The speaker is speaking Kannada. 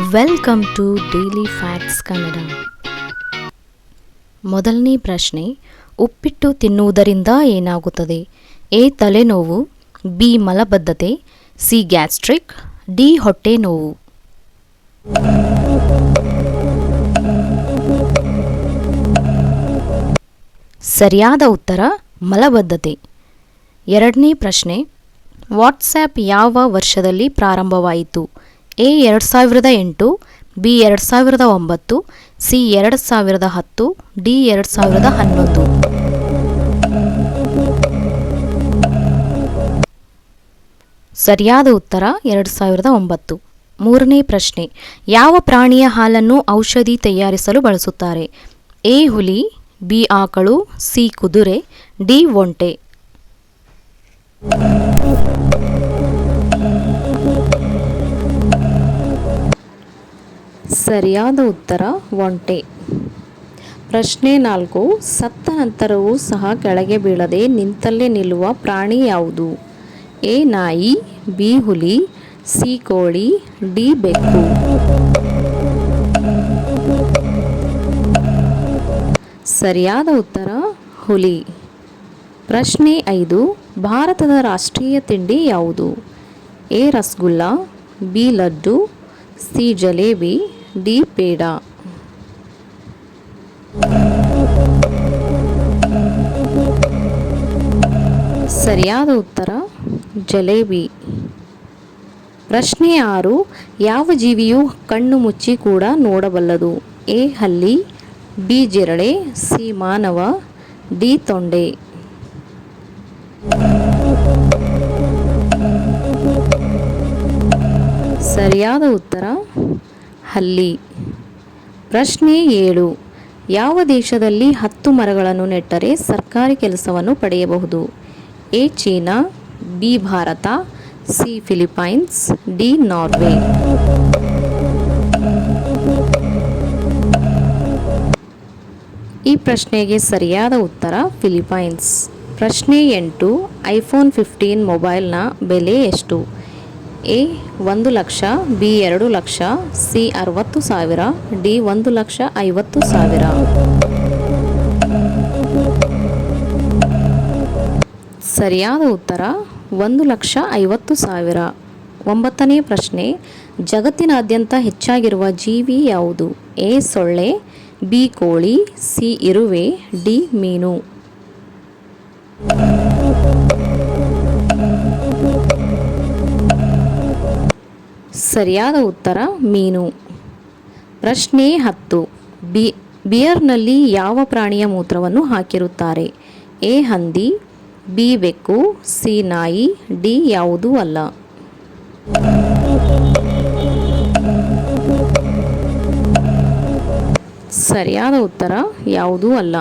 Welcome to daily facts Kannada ಮೊದಲನೇ ಪ್ರಶ್ನೆ, ಉಪ್ಪಿಟ್ಟು ತಿನ್ನುವುದರಿಂದ ಏನಾಗುತ್ತದೆ? ಎ, ತಲೆನೋವು, ಬಿ, ಮಲಬದ್ಧತೆ, ಸಿ, ಗ್ಯಾಸ್ಟ್ರಿಕ್, ಡಿ ಹೊಟ್ಟೆ ನೋವು ಸರಿಯಾದ ಉತ್ತರ, ಮಲಬದ್ಧತೆ. ಎರಡನೇ ಪ್ರಶ್ನೆ, ವಾಟ್ಸ್ಆ್ಯಪ್ ಯಾವ ವರ್ಷದಲ್ಲಿ ಪ್ರಾರಂಭವಾಯಿತು? ಎ ಎರಡು ಸಾವಿರದ ಎಂಟು, ಬಿ ಎರಡು ಸಾವಿರದ ಒಂಬತ್ತು, ಸಿ ಎರಡು ಸಾವಿರದ ಹತ್ತು, ಡಿ ಎರಡು ಸಾವಿರದ ಹನ್ನೊಂದು. ಸರಿಯಾದ ಉತ್ತರ ಎರಡು ಸಾವಿರದ ಒಂಬತ್ತು. ಮೂರನೇ ಪ್ರಶ್ನೆ, ಯಾವ ಪ್ರಾಣಿಯ ಹಾಲನ್ನು ಔಷಧಿ ತಯಾರಿಸಲು ಬಳಸುತ್ತಾರೆ? ಎ ಹುಲಿ, ಬಿ ಆಕಳು, ಸಿ ಕುದುರೆ, ಡಿ ಒಂಟೆ. ಸರಿಯಾದ ಉತ್ತರ ಒಂಟೆ. ಪ್ರಶ್ನೆ ನಾಲ್ಕು, ಸತ್ತ ನಂತರವೂ ಸಹ ಕೆಳಗೆ ಬೀಳದೆ ನಿಂತಲ್ಲೇ ನಿಲ್ಲುವ ಪ್ರಾಣಿ ಯಾವುದು? ಎ, ನಾಯಿ, ಬಿ, ಹುಲಿ, ಸಿ, ಕೋಳಿ, ಡಿ, ಬೆಕ್ಕು. ಸರಿಯಾದ ಉತ್ತರ, ಹುಲಿ. ಪ್ರಶ್ನೆ ಐದು, ಭಾರತದ ರಾಷ್ಟ್ರೀಯ ತಿಂಡಿ ಯಾವುದು? A, rasgulla, B, laddu, C, jalebi D peda. ಸರಿಯಾದ ಉತ್ತರ, ಜಲೇಬಿ. ಪ್ರಶ್ನೆ ಆರು, ಯಾವ ಜೀವಿಯು ಕಣ್ಣು ಮುಚ್ಚಿ ಕೂಡ ನೋಡಬಲ್ಲದು? ಎ, ಹಲ್ಲಿ, ಬಿ, ಜಿರಳೆ, ಸಿ, ಮಾನವ, ಡಿ, ತೊಂಡೆ. ಸರಿಯಾದ ಉತ್ತರ ಹಲ್ಲಿ. ಪ್ರಶ್ನೆ ಏಳು. ಯಾವ ದೇಶದಲ್ಲಿ ಹತ್ತು ಮರಗಳನ್ನು ನೆಟ್ಟರೆ ಸರ್ಕಾರಿ ಕೆಲಸವನ್ನು ಪಡೆಯಬಹುದು? A, China, B, Bharat, C, Philippines, D, Norway. ಈ ಪ್ರಶ್ನೆಗೆ ಸರಿಯಾದ ಉತ್ತರ ಫಿಲಿಪೈನ್ಸ್. ಪ್ರಶ್ನೆ ಎಂಟು, ಐಫೋನ್ ಫಿಫ್ಟೀನ್ ಮೊಬೈಲ್ನ ಬೆಲೆ ಎಷ್ಟು? ಎ, ಒಂದು ಲಕ್ಷ, ಬಿ, ಎರಡು ಲಕ್ಷ, ಸಿ, ಅರವತ್ತು ಸಾವಿರ, ಡಿ, ಒಂದು ಲಕ್ಷ ಐವತ್ತು ಸಾವಿರ. ಸರಿಯಾದ ಉತ್ತರ, ಒಂದು ಲಕ್ಷ ಐವತ್ತು ಸಾವಿರ. ಒಂಬತ್ತನೇ ಪ್ರಶ್ನೆ, ಜಗತ್ತಿನಾದ್ಯಂತ ಹೆಚ್ಚಾಗಿರುವ ಜೀವಿ ಯಾವುದು? ಎ, ಸೊಳ್ಳೆ, ಬಿ, ಕೋಳಿ, ಸಿ, ಇರುವೆ, ಡಿ, ಮೀನು. ಸರಿಯಾದ ಉತ್ತರ, ಮೀನು. ಪ್ರಶ್ನೆ ಹತ್ತು. ಬಿ, ಬಿಯರ್ನಲ್ಲಿ ಯಾವ ಪ್ರಾಣಿಯ ಮೂತ್ರವನ್ನು ಹಾಕಿರುತ್ತಾರೆ? ಎ, ಹಂದಿ, ಬಿ, ಬೆಕ್ಕು, ಸಿ, ನಾಯಿ, ಡಿ, ಯಾವುದೂ ಅಲ್ಲ. ಸರಿಯಾದ ಉತ್ತರ ಯಾವುದೂ ಅಲ್ಲ.